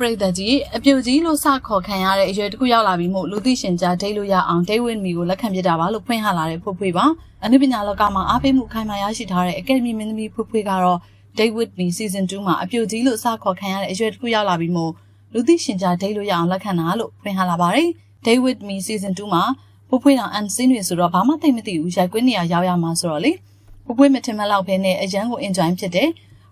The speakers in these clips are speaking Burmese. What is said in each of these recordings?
ပရိသတ်ကြီးအပြိုကြီးလို့စခေါ်ခံရတဲ့အရွယ်တစ်ခုရောက်လာပြီးမို့လူသိရှင်ကြားဒိတ်လို့ရအောင်ဒိတ်ဝင်းမီကိုလက်ခံပြတာပါလို့ဖွင့်ဟလာတဲ့ဖွဖွေပါအနုပညာလောကမှာအားပေးမှုခိုင်မာရရှိထားတဲ့အကယ်ဒမီမင်းသမီးဖွဖွေကတော့ Date with Me Season 2မှာအပြိုကြီးလို့စခေါ်ခံရတဲ့အရွယ်တစ်ခုရောက်လာပြီးမို့လူသိရှင်ကြားဒိတ်လို့ရအောင်လက်ခံတာလို့ဖွင့်ဟလာပါတယ် Date with Me Season 2မှာဖွဖွေတော်အန်စင်းတွေဆိုတော့ဘာမှသိမသိဘူးရိုက်ကွင်းနေရရောက်ရမှာဆိုတော့လေဖွဖွေမထင်မလောက်ဖဲနဲ့အရန်ကို enjoy ဖြစ်တယ်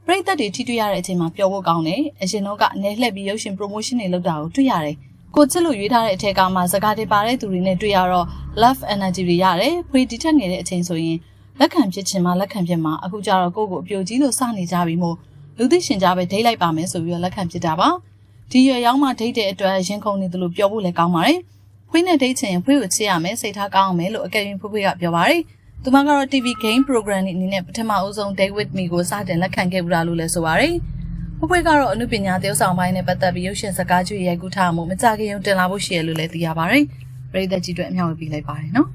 ပရိသတ်တွေထိတွေ့ရတဲ့အချိန်မှာပျော်ဖို့ကောင်းတယ်။အရင်တော့ကနေလှည့်ပြီးရုပ်ရှင် promotion တွေလုပ်တာကိုတွေ့ရတယ်။ကိုချစ်လို့ရွေးထားတဲ့အထက်ကမှစကားတွေပါတဲ့သူတွေနဲ့တွေ့ရတော့ love energy တွေရတယ်။ဖွေဒီထက်ငယ်တဲ့အချိန်ဆိုရင်လက်ခံဖြစ်ချင်မှလက်ခံဖြစ်မှအခုကျတော့ကိုယ့်ကိုအပြိုကြီးလို့စနေကြပြီမို့လူသိရှင်ကြပဲဒိတ်လိုက်ပါမယ်ဆိုပြီးတော့လက်ခံဖြစ်တာပါ။ဒီရွယ်ရောက်မှဒိတ်တဲ့အတွက်ရင်ခုန်နေသလိုပြောဖို့လည်းကောင်းပါတယ်။ဖွေးနဲ့ဒိတ်ချင်ရင်ဖွေးကိုချစ်ရမယ်စိတ်ထားကောင်းအောင်မယ်လို့အကယ်ရင်ဖွေးဖွေးကပြောပါတယ်။ သူမကတော့ TV game program အနေနဲ့ပထမအဦးဆုံး Date with Me ကိုစတင်လက်ခံခဲ့ဘူးလားလို့လည်းဆိုပါတယ်။ဖွေးဖွေးကတော့အမှုပညာသရုပ်ဆောင်ပိုင်းနဲ့ပတ်သက်ပြီးရုပ်ရှင်စကားကြွေရိုက်ကူးထားမှုမကြခင်ရုံတင်လာဖို့ရှိရလို့လည်းသိရပါတယ်။ပရိသတ်ကြီးတို့အမြောက်ဝေးပေးလိုက်ပါတယ်နော်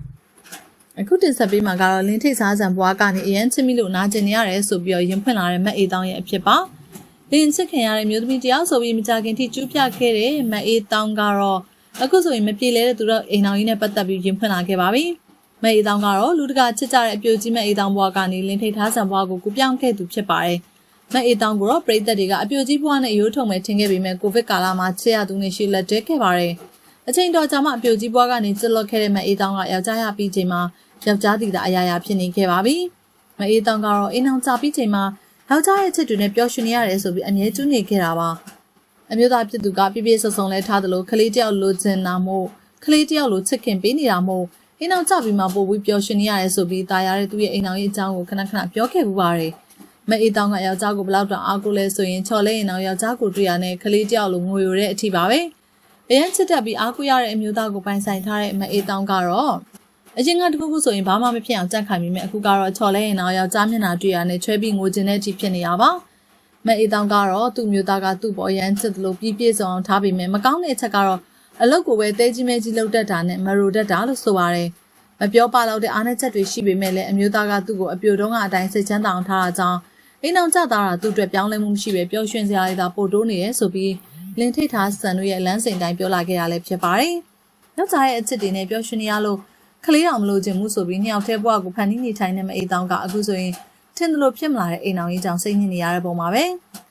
။အခုတင်ဆက်ပေးမှာကတော့လင်းထိတ်စားစံဘွားကနေအရန်ချစ်မိလို့နာကျင်နေရတယ်ဆိုပြီးတော့ရင်ဖွင့်လာတဲ့မက်အေးတောင်းရဲ့အဖြစ်ပါ။လင်းချစ်ခင်ရတဲ့မျိုးသမီးတယောက်ဆိုပြီးမကြခင်ထိကျူးပြခဲ့တဲ့မက်အေးတောင်းကတော့အခုဆိုရင်မပြေလဲတဲ့သူတို့အိမ်တော်ကြီးနဲ့ပတ်သက်ပြီးရင်ဖွင့်လာခဲ့ပါပြီ။ မဲအေးတောင်ကတော့လူတကာချစ်ကြတဲ့အပြိုကြီးမဲအေးတောင်ဘွားကနေလင်းထိတ်ထားဆံဘွားကိုကူပြောင်းခဲ့သူဖြစ်ပါတယ်။မဲအေးတောင်ကိုတော့ပြည်သက်တွေကအပြိုကြီးဘွားနဲ့ရိုးထုံမဲ့ထင်ခဲ့ပေမဲ့ကိုဗစ်ကာလမှာချစ်ရသူနဲ့ရှိလက်တဲခဲ့ပါတယ်။အချိန်တော်ကြာမှအပြိုကြီးဘွားကနေချစ်လွတ်ခဲ့တဲ့မဲအေးတောင်ကယောက်ျားရပြီးချိန်မှာယောက်ျားတီတာအရာရာဖြစ်နေခဲ့ပါပြီ။မဲအေးတောင်ကတော့အိမ်အောင်ကြာပြီးချိန်မှာယောက်ျားရဲ့ချစ်တွေနဲ့ပျော်ရွှင်နေရတယ်ဆိုပြီးအမြဲကျူးနေခဲ့တာပါ။အမျိုးသားဖြစ်သူကပြပြဆုံဆုံလဲထားသလိုကလေးတယောက်လိုချင်တာမို့ကလေးတယောက်လိုချစ်ခင်ပေးနေတာမို့ အိမ်အောင်ကြပြီးမှပို့ပြီးပျော်ရွှင်နေရတယ်ဆိုပြီးတာယာတဲ့သူ့ရဲ့အိမ်အောင်ရဲ့အကြောင်းကိုခဏခဏပြောခဲ့ပူပါတယ်။မအေးတောင်းကယောက်ျားကိုဘလောက်တောင်အားကိုလဲဆိုရင်ချော်လဲရင်တော့ယောက်ျားကိုတွေ့ရတဲ့ကလေးတယောက်လိုငိုရတဲ့အထိပါပဲ။အရင်ချစ်တက်ပြီးအားကိုရတဲ့အမျိုးသားကိုပိုင်ဆိုင်ထားတဲ့မအေးတောင်းကတော့အရင်ကတခုခုဆိုရင်ဘာမှမဖြစ်အောင်ကြက်ခိုင်မိမယ်အခုကတော့ချော်လဲရင်တော့ယောက်ျားမျက်နှာတွေ့ရနဲ့ချွဲပြီးငိုခြင်းတဲ့အထိဖြစ်နေရပါ။မအေးတောင်းကတော့သူ့မျိုးသားကသူ့ပေါ်ရန်ချစ်တယ်လို့ပြည့်ပြည့်စုံအောင်ထားပြီးမယ်မကောင်းတဲ့အချက်ကတော့ အလုတ်ကိုပဲတဲကြီးမဲကြီးလှုပ်တတ်တာနဲ့မရိုတတ်တာလို့ဆိုပါတယ်။မပြောပါတော့တဲ့အားနည်းချက်တွေရှိပေမဲ့လည်းအမျိုးသားကသူ့ကိုအပြိုတုံးကအတိုင်းစိတ်ချမ်းသာအောင်ထားတာကြောင့်အိမ်အောင်ကြတာသူ့အတွက်ပြောင်းလဲမှုမရှိပဲပျော်ရွှင်စရာတွေသာပို့တိုးနေရဲဆိုပြီးလင်ထိတ်ထားဆန်တို့ရဲ့လမ်းစဉ်တိုင်းပြောလာခဲ့ရလဲဖြစ်ပါတယ်။နောက်ကြရဲ့အချစ်တွေနဲ့ပျော်ရွှင်နေရလို့ကလေးတော်မလို့ခြင်းမှုဆိုပြီးနှစ်ယောက်တည်းဘဝကိုဖန်တီးနေထိုင်နေမအိမ်တောင်ကအခုဆိုရင်ထင်တယ်လို့ဖြစ်မလာတဲ့အိမ်အောင်ကြီးကြောင့်စိတ်ညစ်နေရတဲ့ပုံမှာပဲ။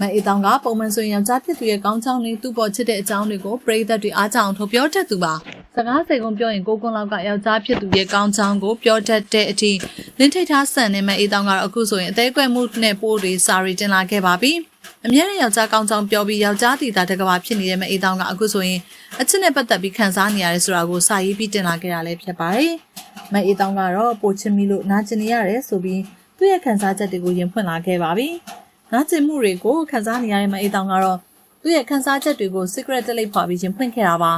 မအေးတောင်ကပုံမှန်ဆိုရင်ယောက်ျားဖြစ်သူရဲ့ကောင်းချောင်းတွေသူ့ပေါ်ချစ်တဲ့အကြောင်းတွေကိုပရိသတ်တွေအားကြောင်ထုတ်ပြောတတ်သူပါစကားစိတ်ကုန်းပြောရင်ကိုကွန်းလောက်ကယောက်ျားဖြစ်သူရဲ့ကောင်းချောင်းကိုပြောတတ်တဲ့အထိလင်းထိတ်ထားဆန်နေမအေးတောင်ကတော့အခုဆိုရင်အသေးကွက်မှုနဲ့ပိုးတွေစာရီတင်လာခဲ့ပါပြီအမြဲတမ်းယောက်ျားကောင်းချောင်းပြောပြီးယောက်ျားတီတာတကဘာဖြစ်နေတဲ့မအေးတောင်ကအခုဆိုရင်အချစ်နဲ့ပတ်သက်ပြီးခံစားနေရတယ်ဆိုတာကိုစာရေးပြီးတင်လာခဲ့တာလည်းဖြစ်ပါတယ်မအေးတောင်ကတော့ပိုချင်မီလို့နာကျင်နေရတယ်ဆိုပြီးသူ့ရဲ့ခံစားချက်တွေကိုရင်ဖွင့်လာခဲ့ပါပြီ နာကျင်မှုတွေကိုခန်းစားနေရတဲ့မအေးတောင်ကတော့သူ့ရဲ့ခန်းစားချက်တွေကို secret တလိပ်ဖွာပြီးရင်ဖွင့်ခဲ့တာပါ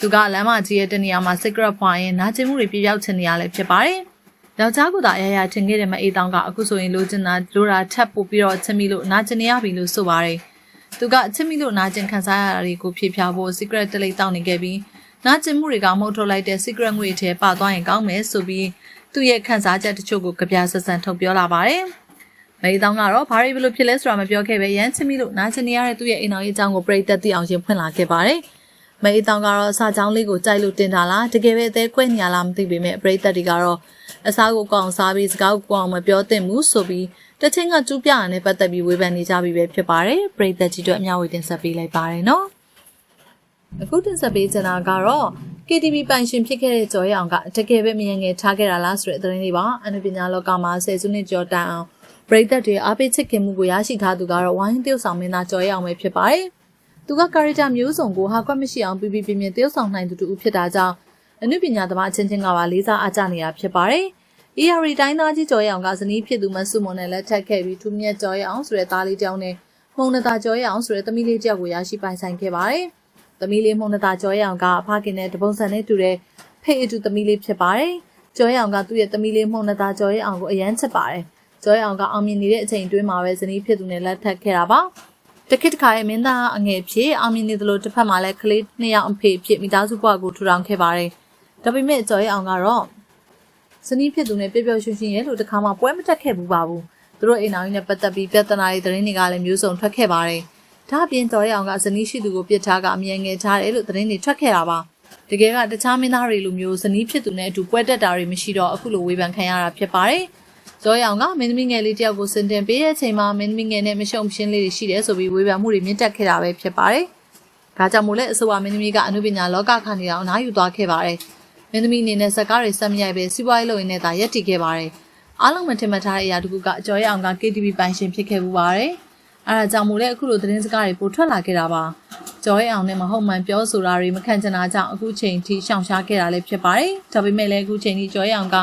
သူကလမ်းမကြီးရဲ့တနေရာမှာ secret ဖွာရင်နာကျင်မှုတွေပြပြောက်ချင်နေရလဲဖြစ်ပါတယ်ယောက်ျားကသာအရရထင်ခဲ့တဲ့မအေးတောင်ကအခုဆိုရင်လိုချင်တာလိုတာထပ်ပို့ပြီးတော့ချစ်မိလို့နာကျင်နေရပြီလို့ဆိုပါတယ်သူကချစ်မိလို့နာကျင်ခံစားရတာတွေကိုဖြေဖြောဖို့ secret တလိပ်တောင်းနေခဲ့ပြီးနာကျင်မှုတွေကမှုတ်ထုတ်လိုက်တဲ့ secret ငွေထဲပါသွားရင်ကောင်းမယ်ဆိုပြီးသူ့ရဲ့ခံစားချက်တချို့ကိုကြပြဆက်ဆံထုတ်ပြောလာပါတယ်။ မေးတောင်းကတော့ဘာရီဘလို့ဖြစ်လဲဆိုတာမပြောခဲ့ပဲရမ်းချစ်မိလို့နာကျင်နေရတဲ့သူ့ရဲ့အိမ်တော်ရေးအကြောင်းကိုပြိသက်သိအောင်ရင်ဖွင့်လာခဲ့ပါတယ်။မေးတောင်းကတော့အစာချောင်းလေးကိုကြိုက်လို့တင်တာလားတကယ်ပဲအသေးကွက်ညာလားမသိပေမဲ့ပြိသက်တွေကတော့အစာကိုကောင်းစားပြီးစကားကိုကောင်းမပြောသင့်ဘူးဆိုပြီးတချင်းကကျူးပြရတဲ့ပတ်သက်ပြီးဝေဖန်နေကြပြီပဲဖြစ်ပါတယ်။ပြိသက်ကြီးတို့အများဝေတင်ဆက်ပေးလိုက်ပါတယ်နော်။အခုတင်ဆက်ပေးချင်တာကတော့ KTV ပိုင်ရှင်ဖြစ်ခဲ့တဲ့ကျော်ရအောင်ကတကယ်ပဲမယငယ်ထားခဲ့တာလားဆိုတဲ့သတင်းလေးပါအနုပညာလောကမှာဆယ်စုနှစ်ကျော်တိုင်အောင် ပရိသတ်တွေအားပေးချစ်ခင်မှုကိုရရှိထားသူကတော့ဝိုင်းတယောက်ဆောင်မင်းသားကျော်ရအောင်ပဲဖြစ်ပါတယ်။သူကကာရီတာမျိုးစုံကိုဟာကွက်မရှိအောင်ပြပြပြပြတယောက်ဆောင်နိုင်သူတူဖြစ်တာကြောင့်အနုပညာသမားအချင်းချင်းကပါလေးစားအားကြနေတာဖြစ်ပါတယ်။ ERI တိုင်းသားကြီးကျော်ရအောင်ကဇနီးဖြစ်သူမဆုမွန်နဲ့လက်ထပ်ခဲ့ပြီးသူမြတ်ကျော်ရအောင်ဆိုတဲ့သားလေးတောင်းနဲ့မှုံနတာကျော်ရအောင်ဆိုတဲ့သမီးလေးတယောက်ကိုရရှိပိုင်ဆိုင်ခဲ့ပါတယ်။သမီးလေးမှုံနတာကျော်ရအောင်ကဖခင်နဲ့တပုံစံနဲ့တူတဲ့ဖေးအတူသမီးလေးဖြစ်ပါတယ်။ကျော်ရအောင်ကသူ့ရဲ့သမီးလေးမှုံနတာကျော်ရအောင်ကိုအရန်ချစ်ပါတယ်။ ဇော်ရအောင်ကအောင်မြင်နေတဲ့အချိန်တွင်းမှာပဲဇနီးဖြစ်သူနဲ့လက်ထပ်ခဲ့တာပါတခိတခါရဲ့မင်းသားအငယ်ဖြစ်အောင်မြင်နေသလိုတစ်ဖက်မှာလည်းကလေးနှစ်ယောက်အဖေဖြစ်မိသားစုဘဝကိုထူထောင်ခဲ့ပါတယ်ဒါပေမဲ့ဇော်ရအောင်ကတော့ဇနီးဖြစ်သူနဲ့ပြပြရွှင်ရွှင်ရဲ့လို့တခါမှပွဲမတက်ခဲ့ဘူးပါဘူးသူတို့အိမ်တော်ကြီးနဲ့ပတ်သက်ပြီးပြဿနာတွေသတင်းတွေကလည်းမျိုးစုံထွက်ခဲ့ပါတယ်ဒါအပြင်တော်ရအောင်ကဇနီးရှိသူကိုပြစ်ထားကအမြဲငယ်ထားတယ်လို့သတင်းတွေထွက်ခဲ့တာပါတကယ်ကတခြားမင်းသားတွေလိုမျိုးဇနီးဖြစ်သူနဲ့အတူပွဲတက်တာတွေမရှိတော့အခုလိုဝေဖန်ခံရတာဖြစ်ပါတယ် ဇော်ရောင်ကမင်းသမီးငယ်လေးတယောက်ကိုစင်တင်ပေးတဲ့အချိန်မှာမင်းသမီးငယ်နဲ့မရှုံရှင်းလေးတွေရှိတယ်ဆိုပြီးဝေဖန်မှုတွေမြင့်တက်ခဲ့တာပဲဖြစ်ပါတယ်။ဒါကြောင့်မို့လဲအဆိုပါမင်းသမီးကအမှုပညာလောကခန္တီအောင်အနားယူသွားခဲ့ပါတယ်။မင်းသမီးအနေနဲ့ဇက်ကားတွေဆက်မရိုက်ပဲစီးပွားရေးလုပ်ရင်းနဲ့သာရက်တည်ခဲ့ပါတယ်။အားလုံးမထင်မှတ်ထားတဲ့အရာတခုကအကျော်ရအောင်က KTV ပိုင်ရှင်ဖြစ်ခဲ့ပူပါတယ်။အဲဒါကြောင့်မို့လဲအခုလိုသတင်းစကားတွေပိုထွက်လာခဲ့တာပါ။ကျော်ရအောင်နဲ့မဟုတ်မှန်ပြောဆိုတာတွေမခံချင်တာကြောင့်အခုချိန်ထိရှောင်ရှားခဲ့တာလည်းဖြစ်ပါတယ်။ဒါပေမဲ့လည်းအခုချိန်ထိကျော်ရအောင်က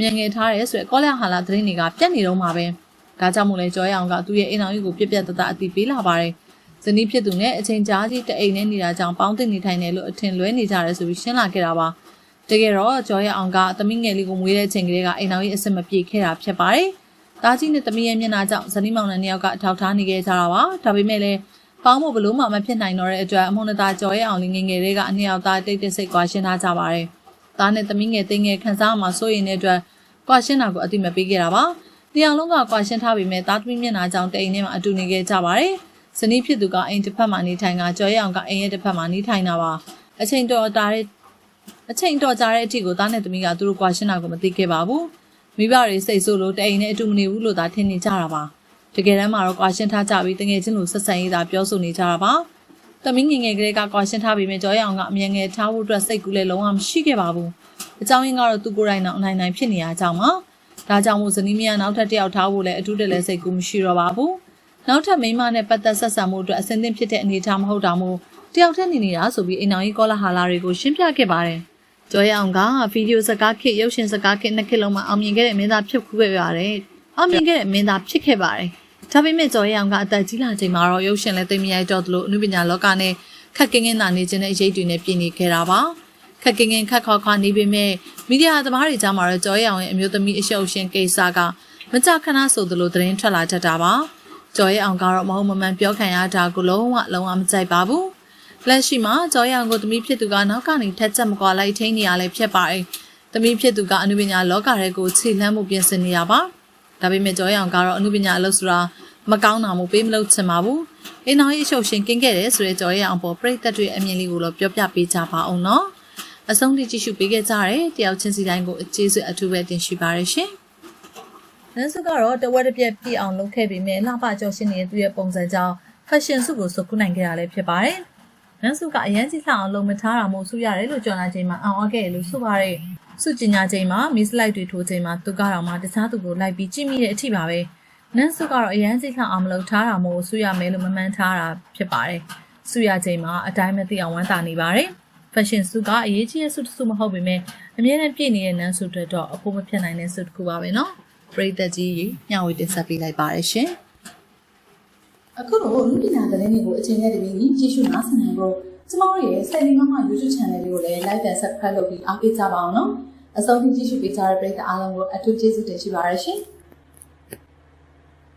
မြန်ငယ်ထားရဲဆိုရယ်ကောလဟာလာသတင်းတွေကပြတ်နေတော့မှာပဲဒါကြောင့်မို့လဲကြောရအောင်ကသူ့ရဲ့အိမ်အောင်ကြီးကိုပြက်ပြက်တတအတိပေးလာပါတယ်ဇနီးဖြစ်သူနဲ့အချိန်ကြာကြီးတအိမ်နဲ့နေတာကြောင့်ပေါင်းတင်နေထိုင်တယ်လို့အထင်လွဲနေကြတယ်ဆိုပြီးရှင်းလာခဲ့တာပါတကယ်တော့ကြောရအောင်ကသမီးငယ်လေးကိုမွေးတဲ့အချိန်ကလေးကအိမ်အောင်ကြီးအစ်မပြေခဲ့တာဖြစ်ပါတယ်တားကြီးနဲ့သမီးရဲ့မျက်နှာကြောင့်ဇနီးမောင်နှံနှစ်ယောက်ကအထောက်ထားနေခဲ့ကြတာပါဒါပေမဲ့လည်းပေါင်းဖို့ဘလို့မှမဖြစ်နိုင်တော့တဲ့အတွက်အမုန်းတသားကြောရအောင်လေးငယ်ငယ်လေးကအနှစ်ယောက်သားတိတ်တိတ်ဆိတ်ကွာရှင်းထားကြပါတယ် သားနဲ့သမီးငယ်သိငယ်ခန်းစားမှာစိုးရင်တဲ့အတွက်ကွာရှင်းတာကိုအတိမပေးခဲ့တာပါ။တရားလုံးကကွာရှင်းထားပြီးမဲ့သားသမီးမျက်နှာကြောင့်တိမ်ထဲမှာအတူနေခဲ့ကြပါတယ်။ဇနီးဖြစ်သူကအိမ်တစ်ဖက်မှာနေထိုင်ကကြော်ရအောင်ကအိမ်ရဲ့တစ်ဖက်မှာနေထိုင်တာပါ။အချိန်တော်တာတဲ့အချိန်တော်ကြာတဲ့အထိကိုသားနဲ့သမီးကသူတို့ကွာရှင်းတာကိုမသိခဲ့ပါဘူး။မိဘတွေစိတ်ဆိုးလို့တိမ်နဲ့အတူမနေဘူးလို့သာထင်နေကြတာပါ။တကယ်တမ်းမှာတော့ကွာရှင်းထားကြပြီးတငယ်ချင်းလိုဆက်ဆံရေးသာပြောဆိုနေကြတာပါ။ သမီးငယ်ငယ်ကလေးကကွာရှင်းထားပြီးမြကြောရအောင်ကအမြဲငယ်ထားဖို့အတွက်စိတ်ကူးလည်းလုံးဝမရှိခဲ့ပါဘူး။အကြောင်းရင်းကတော့သူကိုယ်တိုင်တော့အနိုင်နိုင်ဖြစ်နေရကြောင်းပါ။ဒါကြောင့်မို့ဇနီးမယားနောက်ထပ်တစ်ယောက်ထားဖို့လည်းအထူးတလဲစိတ်ကူးမရှိတော့ပါဘူး။နောက်ထပ်မိန်းမနဲ့ပတ်သက်ဆက်ဆံမှုအတွက်အစင်းသင့်ဖြစ်တဲ့အနေအထားမဟုတ်တာမို့တယောက်တည်းနေနေတာဆိုပြီးအိမ်အောင်ကြီးကောလာဟာလာတွေကိုရှင်းပြခဲ့ပါတယ်။ကျော်ရအောင်ကဗီဒီယိုစကားခေတ်ရုပ်ရှင်စကားခေတ်နှစ်ခေတ်လုံးမှာအောင်မြင်ခဲ့တဲ့မင်းသားဖြစ်ခဲ့ရတယ်။အောင်မြင်ခဲ့တဲ့မင်းသားဖြစ်ခဲ့ပါတယ်။ ဒါပေမဲ့ကျော်ရအောင်ကအသက်ကြီးလာချိန်မှာတော့ရုပ်ရှင်လည်းသိမရိုက်တော့သလိုအနုပညာလောကနဲ့ခက်ကင်းကင်းသာနေခြင်းတဲ့အရေးတွေနဲ့ပြည်နေခဲ့တာပါ။ခက်ကင်းကင်းခက်ခေါခါနေပေမဲ့မီဒီယာသမားတွေကြားမှာတော့ကျော်ရအောင်ရဲ့အမျိုးသမီးအရှုပ်ရှင်ကိစ္စကမကြခဏဆိုသလိုသတင်းထွက်လာတတ်တာပါ။ကျော်ရအောင်ကတော့မဟုတ်မမှန်ပြောခံရတာကိုလုံးဝလုံးဝမကြိုက်ပါဘူး။လက်ရှိမှာကျော်ရအောင်ကိုသမီးဖြစ်သူကနောက်ကနေထက်ချက်မကွာလိုက်ထိန်းနေရလဲဖြစ်ပါတယ်။သမီးဖြစ်သူကအနုပညာလောကထဲကိုခြေလှမ်းမှုပြင်ဆင်နေရပါ။ ဒါပေမဲ့ကျော်ရအောင်ကတော့အနုပညာအလုပ်ဆိုတာမကောင်းတာမို့ပေးမလို့ချင်ပါဘူး။အင်းအောင်ရေးအရှုပ်ရှင်ကင်းခဲ့တယ်ဆိုတဲ့ကြော်ရအောင်ပေါ်ပြိသက်တွေအမြင်လေးကိုတော့ပြောပြပေးကြပါအောင်နော်။အဆုံးထိကြည့်ရှုပေးခဲ့ကြတဲ့တယောက်ချင်းစီတိုင်းကိုအကျေးဇူးအထူးပဲတင်ရှိပါရရှင်။နန်းစုကတော့တဝက်တစ်ပြက်ပြည့်အောင်လုပ်ခဲ့ပြီးမြဲလှပကြော်ရှင်နေတဲ့သူ့ရဲ့ပုံစံကြောင့် fashion စုကိုစုခုနိုင်ခဲ့တာလည်းဖြစ်ပါတယ်။နန်းစုကအရန်ကြီးလှအောင်လုပ်မထားတာမို့စုရတယ်လို့ကြော်လာချိန်မှာအောင်အခဲ့လို့ဆိုပါတယ်။ စုကျင်ညာချိန်မှာမီစလိုက်တွေထိုးချိန်မှာသူကတော့မှတခြားသူကိုလိုက်ပြီးကြည့်မိတဲ့အထိပါပဲ။နန်းစုကတော့အရန်စိတ်လှအောင်မလုပ်ထားတာမို့ဆူရမယ်လို့မမှန်ထားတာဖြစ်ပါတယ်။ဆူရချိန်မှာအတိုင်းမသိအောင်ဝမ်းသာနေပါတယ်။ fashion စုကအရေးကြီးတဲ့စုတစ်စုမဟုတ်ပေမဲ့အများနဲ့ပြည့်နေတဲ့နန်းစုတွေတော့အဖို့မဖြစ်နိုင်တဲ့စုတစ်ခုပါပဲနော်။ပရိသတ်ကြီးညဝေတင်ဆက်ပေးလိုက်ပါတယ်ရှင်။အခုတော့လူပညာသတင်းတွေကိုအချိန်နဲ့တပြေးညီကြည့်ရှုနားဆင်နိုင်ဖို့ ကျမတို့ရဲ့စိုက်နေမမ YouTube channel လေးကိုလည်း like and subscribe လုပ်ပြီးအားပေးကြပါအောင်နော်။အဆုံးထိကြည့်ရှုပေးကြတဲ့ပရိသတ်အားလုံးကိုအထူးကျေးဇူးတင်ရှိပါရရှင်။